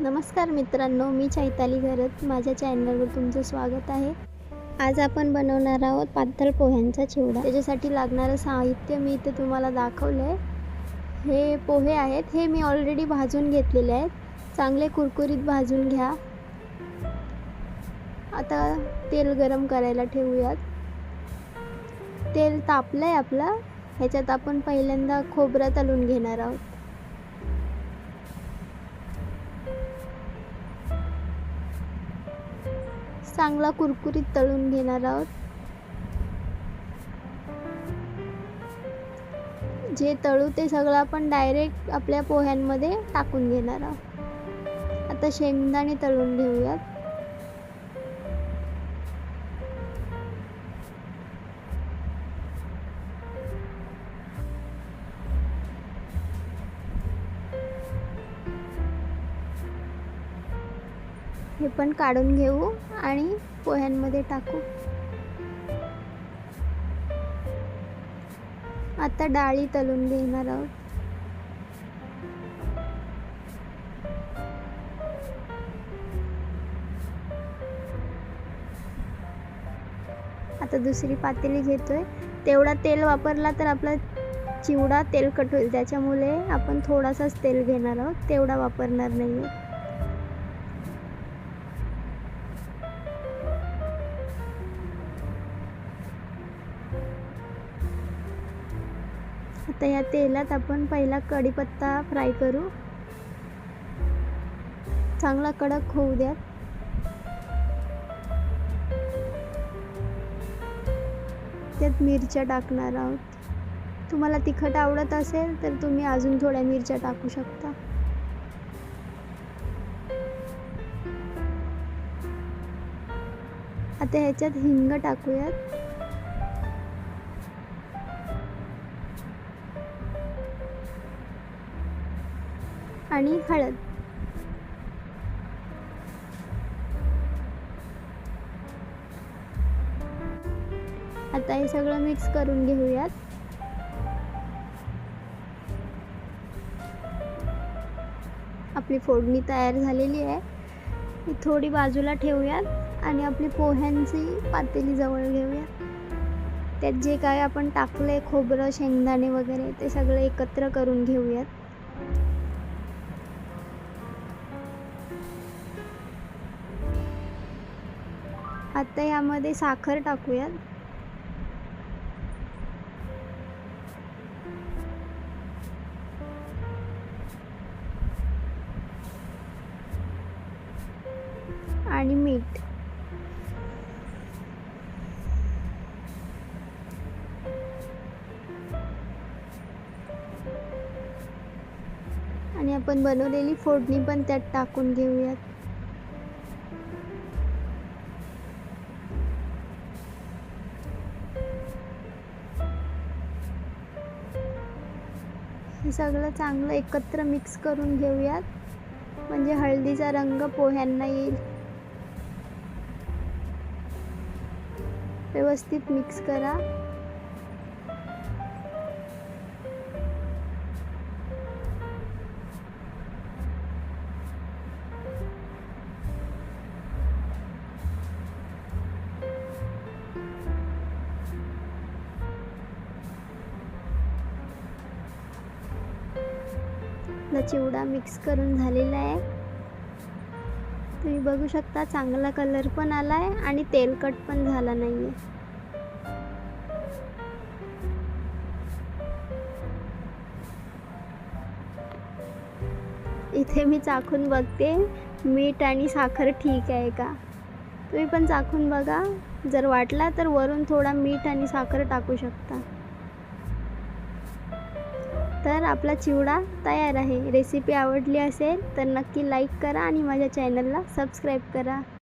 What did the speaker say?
नमस्कार मित्रांनो मी चैताली घरत. माझ्या चॅनलवर तुमचं स्वागत आहे. आज आपण बनवणार आहोत पातळ पोह्यांचा चिवडा. त्याच्यासाठी लागणारं साहित्य मी इथे तुम्हाला दाखवलं आहे हे पोहे आहेत. हे मी ऑलरेडी भाजून घेतलेले आहेत. चांगले कुरकुरीत भाजून घ्या. आता तेल गरम करायला ठेवूयात. तेल तापलं आहे आपलं. ह्याच्यात आपण पहिल्यांदा खोबरं तळून घेणार आहोत. चांगला कुरकुरीत तळून घेणार आहोत. जे तळू ते सगळं आपण डायरेक्ट आपल्या पोह्यांमध्ये टाकून घेणार आहोत. आता शेंगदाणे तळून घेऊयात. हे पण काढून घेऊ आणि पोह्यांमध्ये टाकू. आता डाळी तलून घेणार आहोत. आता दुसरी पातेली घेतोय. तेवढा तेल वापरला तर आपला चिवडा तेलकट होईल. त्याच्यामुळे आपण थोडासाच तेल घेणार आहोत. तेवढा वापरणार नाही आता या तेलात आपण पहिला कढीपत्ता फ्राय करू. चांगला कडक होऊ द्या त्यात मिरच्या टाकणार आहोत. तुम्हाला तिखट आवडत असेल तर तुम्ही अजून थोड्या मिरच्या टाकू शकता. आता ह्याच्यात हिंग टाकूयात. आणि हळद. आता हे सगळं मिक्स करून घेऊयात. आपली फोडणी तयार झालेली आहे. ही थोडी बाजूला ठेवूयात आणि आपली पोह्यांची पातेली जवळ घेऊयात. त्यात जे काय आपण टाकले खोबरं शेंगदाणे वगैरे ते सगळं एकत्र करून घेऊयात. आता यामध्ये साखर टाकूयात. आणि मीठ. आणि आपण बनवलेली फोडणी पण त्यात टाकून घेऊयात. हे सगळं चांगलं एकत्र मिक्स करून घेऊयात. म्हणजे हळदीचा रंग पोह्यांना येईल. व्यवस्थित मिक्स करा. आपला चिवडा मिक्स करून झालेला आहे. तुम्ही बघू शकता चांगला कलर पण आला आहे आणि तेलकट पण झाला नाही आहे इथे मी चाखून बघते. मीठ आणि साखर ठीक आहे का? तुम्ही पण चाखून बघा. जर वाटला तर वरून थोडा मीठ आणि साखर टाकू शकता. तर आपला चिवडा तयार आहे. रेसिपी आवडली असेल तर नक्की लाईक करा आणि माझ्या चॅनलला सबस्क्राईब करा.